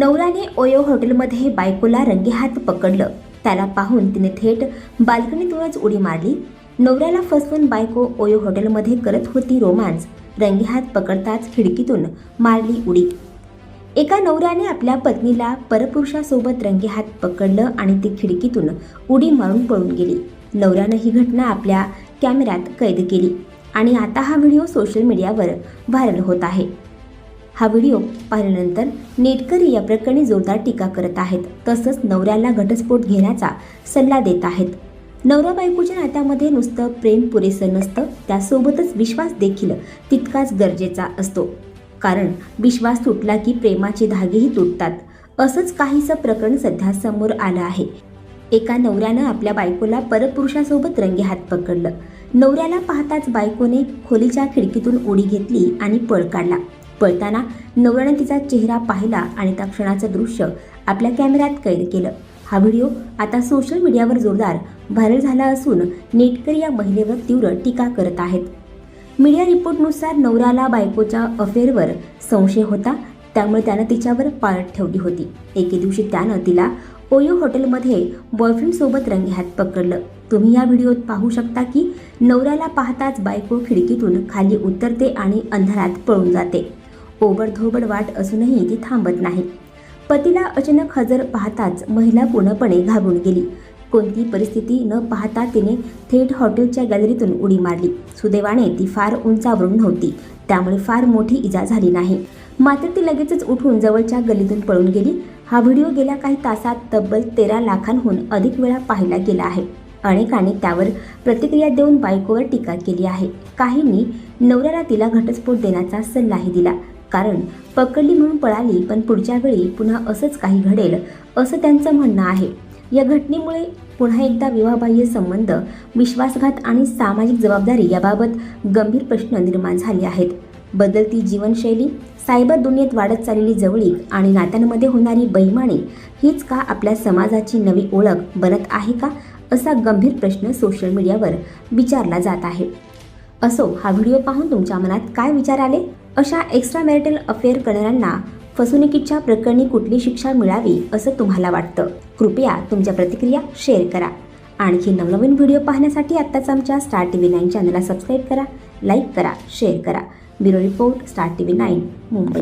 नवऱ्याने ओयो हॉटेलमध्ये बायकोला रंगेहात पकडलं. त्याला पाहून तिने थेट बाल्कनीतूनच उडी मारली. नवऱ्याला फसवून बायको ओयो हॉटेलमध्ये करत होती रोमांस. रंगेहात पकडताच खिडकीतून मारली उडी. एका नवऱ्याने आपल्या पत्नीला परपुरुषासोबत रंगेहात पकडलं आणि ती खिडकीतून उडी मारून पळून गेली. नवऱ्यानं ही घटना आपल्या कॅमेऱ्यात कैद केली आणि आता हा व्हिडिओ सोशल मीडियावर व्हायरल होत आहे. हा व्हिडिओ पाहिल्यानंतर नेटकरी या प्रकरणी जोरदार टीका करत आहेत. तसंच नवऱ्याला घटस्फोट घेण्याचा सल्ला देत आहेत. नवरा बायकोच्या नात्यामध्ये नुसतं प्रेम पुरेसं नसतं त्यासोबतच विश्वास देखील तितकाच गरजेचा असतो. कारण विश्वास तुटला की प्रेमाचे धागेही तुटतात. असंच काहीसं प्रकरण सध्या समोर आलं आहे. एका नवऱ्यानं आपल्या बायकोला परपुरुषासोबत रंगेहात पकडलं. नवऱ्याला पाहताच बायकोने खोलीच्या खिडकीतून उडी घेतली आणि पळ काढला. पळताना नवऱ्याने तिचा चेहरा पाहिला आणि त्या क्षणाचं दृश्य आपल्या कॅमेऱ्यात कैद केलं. हा व्हिडिओ आता सोशल मीडियावर जोरदार व्हायरल झाला असून नेटकरी या महिलेवर तीव्र टीका करत आहेत. मीडिया रिपोर्टनुसार नवऱ्याला बायकोच्या अफेअरवर संशय होता त्यामुळे त्यानं तिच्यावर पाळत ठेवली होती. एके दिवशी त्यानं तिला ओयो हॉटेलमध्ये बॉयफ्रेंडसोबत रंगेहात पकडलं. तुम्ही या व्हिडिओत पाहू शकता की नवऱ्याला पाहताच बायको खिडकीतून खाली उतरते आणि अंधारात पळून जाते. ओबडधोबड वाट असूनही ती थांबत नाही. पतीला अचानक हजर पाहताच महिला पूर्णपणे घाबरून गेली. कोणती परिस्थिती न पाहता तिने थेट हॉटेलच्या गॅलरीतून उडी मारली. सुदैवाने ती फार उंचावरून नव्हती. त्यामुळे फार मोठी इजा झाली नाही. मात्र ती लगेचच उठून जवळच्या गल्लीतून पळून गेली. हा व्हिडिओ गेल्या काही तासात तब्बल तेरा लाखांहून अधिक वेळा पाहिला गेला आहे. अनेकांनी त्यावर प्रतिक्रिया देऊन बायकोवर टीका केली आहे. काहींनी नवऱ्याला तिला घटस्फोट देण्याचा सल्लाही दिला. कारण पकडली म्हणून पळाली पण पुढच्या वेळी पुन्हा असंच काही घडेल असं त्यांचं म्हणणं आहे. या घटनेमुळे पुन्हा एकदा विवाहबाह्य संबंध विश्वासघात आणि सामाजिक जबाबदारी याबाबत गंभीर प्रश्न निर्माण झाले आहेत. बदलती जीवनशैली सायबर दुनियेत वाढत चाललेली जवळीक आणि नात्यांमध्ये होणारी बैमानी हीच का आपल्या समाजाची नवी ओळख बनत आहे का असा गंभीर प्रश्न सोशल मीडियावर विचारला जात आहे. असो हा व्हिडिओ पाहून तुमच्या मनात काय विचार आले? अशा एक्स्ट्रा मॅरिटल अफेअर करणाऱ्यांना फसवणुकीच्या प्रकरणी कुठली शिक्षा मिळावी असं तुम्हाला वाटतं? कृपया तुमच्या प्रतिक्रिया शेअर करा. आणखी नवनवीन व्हिडिओ पाहण्यासाठी आत्ताच आमच्या स्टार टी व्ही नाईन चॅनलला सबस्क्राईब करा लाईक करा शेअर करा. Bureau report star T V nine Mumbai.